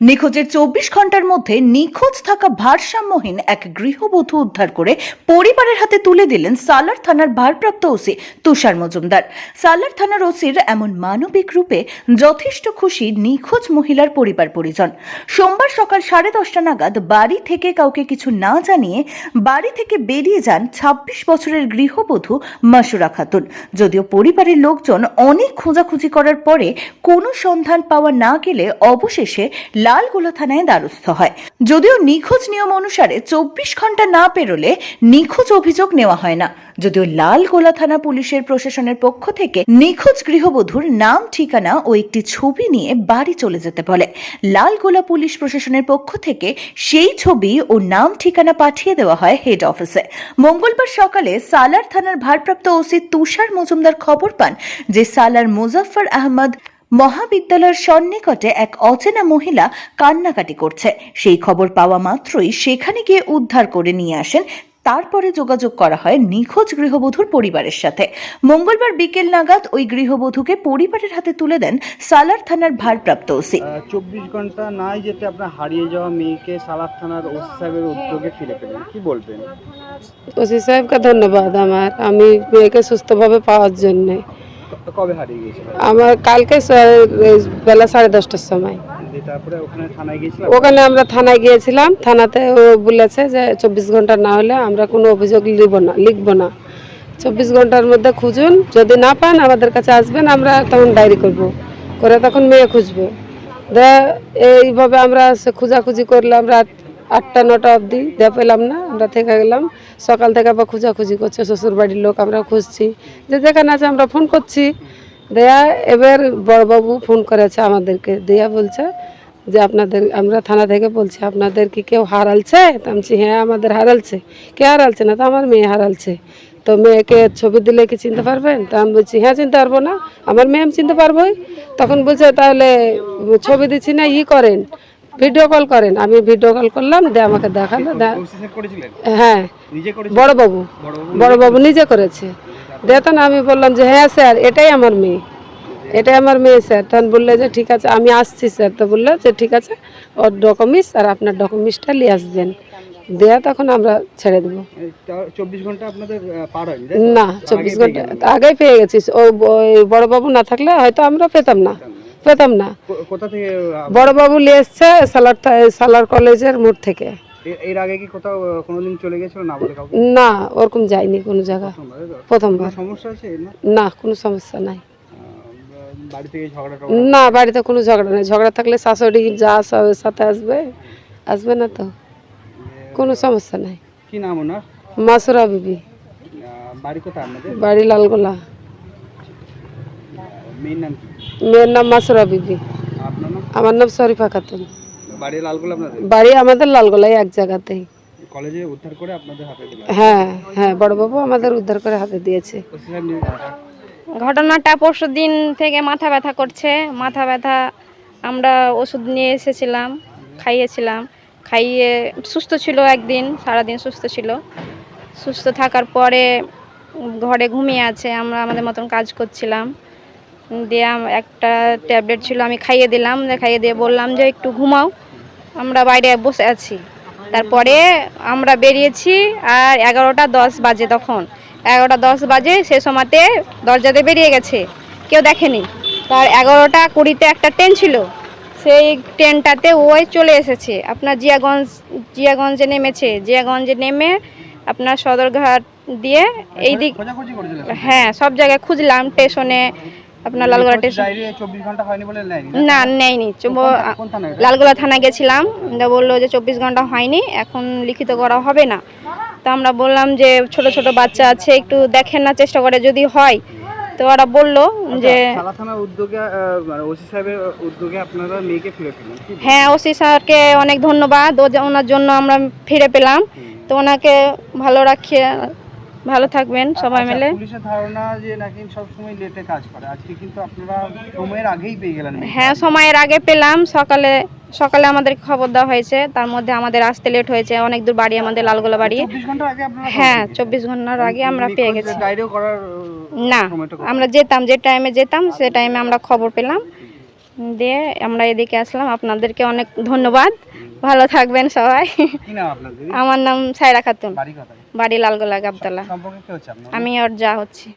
নিখোঁজের চব্বিশ ঘণ্টার মধ্যে নিখোঁজ থাকা ভারসাম্যহীন এক গৃহবধূ উদ্ধার করে পরিবারের হাতে তুলে দিলেন সালার থানার ভারপ্রাপ্ত ওসি তুষার মজুমদার। সালার থানার ওসির এমন মানবিক রূপে যথেষ্ট খুশি নিখোঁজ মহিলার পরিবার পরিজন। সোমবার সকাল সাড়ে দশটা নাগাদ বাড়ি থেকে কাউকে কিছু না জানিয়ে বাড়ি থেকে বেরিয়ে যান ছাব্বিশ বছরের গৃহবধূ মাসুরা খাতুন। যদিও পরিবারের লোকজন অনেক খোঁজাখুঁজি করার পরে কোনো সন্ধান পাওয়া না গেলে অবশেষে লালগোলা থানায় দ্বারস্থ হয়। যদিও নিখোঁজ নিয়ম অনুসারে চব্বিশ ঘণ্টা না পেরোলে নিখোঁজ অভিযোগ নেওয়া হয় না। যদিও লালগোলা থানা পুলিশের প্রশাসনের পক্ষ থেকে নিখোঁজ গৃহবধূর নাম, ঠিকানা ও একটি ছবি নিয়ে বাড়ি চলে যেতে বলে। লালগোলা পুলিশ প্রশাসনের পক্ষ থেকে সেই ছবি ও নাম, ঠিকানা পাঠিয়ে দেওয়া হয় হেড অফিসে। মঙ্গলবার সকালে সালার থানার ভারপ্রাপ্ত ওসি তুষার মজুমদার খবর পান যে সালার মুজাফফর আহমদ মহাবিদ্যালয়ের সন্নিকটে এক অচেনা মহিলা কান্নাকাটি করছে। সেই খবর পাওয়া মাত্রই সেখানে গিয়ে উদ্ধার করে নিয়ে আসেন। তারপরে যোগাযোগ করা হয় নিখোঁজ গৃহবধূর পরিবারের সাথে। মঙ্গলবার বিকেল নাগাদ ওই গৃহবধূকে পরিবারের হাতে তুলে দেন সালার থানার ভারপ্রাপ্ত ওসি। চব্বিশ ঘণ্টা নাই যেতে আপনার হারিয়ে যাওয়া মেয়েকে সালার থানার ওসি সাহেবের উদ্যোগে ফিরে পেলেন। কি বলবেন? ওসি সাহেবকে ধন্যবাদ আমার। আমি মেয়েকে সুস্থভাবে পাওয়ার জন্যে। কবে হারিয়ে গিয়েছিলেন আমার কালকে বেলা সাড়ে দশটার সময়। ওখানে আমরা থানায় গিয়েছিলাম থানাতে ও বলেছে যে চব্বিশ ঘণ্টা না হলে আমরা কোনো অভিযোগ লিখব না লিখব না। চব্বিশ ঘণ্টার মধ্যে খুঁজুন যদি না পান আমাদের কাছে আসবেন আমরা তখন ডায়েরি করব করে তখন মেয়ে খুঁজবো। দে এইভাবে আমরা সে খোঁজাখুঁজি করলাম রাত আটটা নটা অবধি। দে পেলাম না আমরা থেকে গেলাম। সকাল থেকে আবার খোঁজাখুঁজি করছে শ্বশুর বাড়ির লোক আমরা খুঁজছি। যে যেখানে আছে আমরা ফোন করছি। দেয়া এবার বড়বাবু ফোন করেছে আমাদেরকে। দেয়া বলছে যে আপনাদের আমরা থানা থেকে বলছি আপনাদের কি কেউ হারালছে তো আমি বলছি, হ্যাঁ আমাদের হারালছে কে হারালছে না? তো আমার মেয়ে হারালছে তো মেয়েকে ছবি দিলে কি চিনতে পারবেন? তো আমি বলছি হ্যাঁ চিনতে পারব না। আমার মেয়ে আমি চিনতে পারবোই। তখন বলছে তাহলে ছবি দিচ্ছি না ই করেন। ভিডিও কল করেন। আমি ভিডিও কল করলাম দে আমাকে দেখাল হ্যাঁ বড়বাবু। বড়বাবু নিজে করেছে। দে তখন আমি বললাম যে হ্যাঁ স্যার এটাই আমার মেয়ে। এটাই আমার মেয়ে স্যার। তখন বললে যে ঠিক আছে আমি আসছি স্যার। তো বলল যে ঠিক আছে ওর ডকুমেন্টস আর আপনার ডকুমেন্টসটা নিয়ে আসবেন। দেয়া তখন আমরা ছেড়ে দেবো। চব্বিশ ঘণ্টা আপনাদের পার না চব্বিশ ঘণ্টা আগেই পেয়ে গেছিস ও ওই বড়বাবু না থাকলে হয়তো আমরা পেতাম না। পেতাম না। কোথা থেকে বড়বাবু নিয়ে এসছে সালার সালার কলেজের মোড় থেকে। এর আগে কি কোথাও কোনোদিন চলে গেছিল না বলে কাউকে? না ওরকম যায়নি কোনো জায়গা। প্রথমবার, সমস্যা আছে না না কোনো সমস্যা নাই? না বাড়িতে কোনো ঝগড়া নেই। ঝগড়া থাকলে শাশুড়ি যা সাথে আসবে। আসবে না তো। কোনো সমস্যা নাই। কি নাম ওনার? মাসুরা বিবি। বাড়ি কোথায় আপনাদের? বাড়ি লালগোলা। মেয়ের নাম মাসুরা বিবি। আমার নাম শরীফা খাতুন। বাড়ি লালগোলা আপনাদের? বাড়ি আমাদের লালগোলাই এক জায়গাতেই। কলেজে উদ্ধার করে আপনাদের হাতে হ্যাঁ হ্যাঁ বড়বাবু আমাদের উদ্ধার করে হাতে দিয়েছে। ঘটনাটা পরশু দিন থেকে মাথা ব্যথা করছে। মাথা ব্যথা আমরা ওষুধ নিয়ে এসেছিলাম খাইয়েছিলাম। খাইয়ে সুস্থ ছিল একদিন সারাদিন সুস্থ ছিল। সুস্থ থাকার পরে ঘরে ঘুমিয়ে আছে আমরা আমাদের মতন কাজ করছিলাম। দিয়ে একটা ট্যাবলেট ছিল আমি খাইয়ে দিলাম খাইয়ে দিয়ে বললাম যে একটু ঘুমাও। আমরা বাইরে বসে আছি। তারপরে আমরা বেরিয়েছি আর এগারোটা দশ বাজে তখন। এগারোটা দশ বাজে সে সময়তে দরজাতে বেরিয়ে গেছে। কেউ দেখেনি। তার এগারোটা কুড়িতে একটা ট্রেন ছিল। সেই ট্রেনটাতে ওই চলে এসেছে। আপনার জিয়াগঞ্জ জিয়াগঞ্জে নেমেছে। জিয়াগঞ্জে নেমে আপনার সদরঘাট দিয়ে এই দিক হ্যাঁ সব জায়গায় খুঁজলাম। স্টেশনে আপনার লালগোলা স্টেশন। না? নেয়নি। লালগোলা থানায় গেছিলাম। বলল যে চব্বিশ ঘণ্টা হয়নি এখন লিখিত করা হবে না। তো আমরা বললাম যে ছোট ছোট বাচ্চা আছে একটু দেখেন না চেষ্টা করে যদি হয়। তো ওরা বলল যে উদ্যোগে আহ, মানে হ্যাঁ ওসি স্যারকে অনেক ধন্যবাদ। যে- ওনার জন্য আমরা ফিরে পেলাম। তো ওনাকে ভালো রাখিয়ে ভালো থাকবেন সবাই আচ্ছা, মিলে। পুলিশের ধারণা যে নাকি সব সময় লেটে কাজ করে। আজকে কিন্তু আপনারা সময়ের আগেই পেয়ে গেলেন। হ্যাঁ সময়ের আগে পেলাম। সকালে সকালে আমাদের খবর দেওয়া হয়েছে। তার মধ্যে আমাদের আসতে লেট হয়েছে। অনেক দূর বাড়ি আমাদের লালগোলা বাড়ি। চব্বিশ ঘণ্টার আগে হ্যাঁ চব্বিশ ঘণ্টার আগে আমরা পেয়ে গেছি। না আমরা যেতাম যে টাইমে যেতাম সে টাইমে আমরা খবর পেলাম। দিয়ে আমরা এদিকে আসলাম। আপনাদেরকে অনেক ধন্যবাদ। ভালো থাকবেন সবাই। আমার নাম সাইরা খাতুন। বাড়ি লালগোলা গাবতলা। আমি ওর যা হচ্ছি।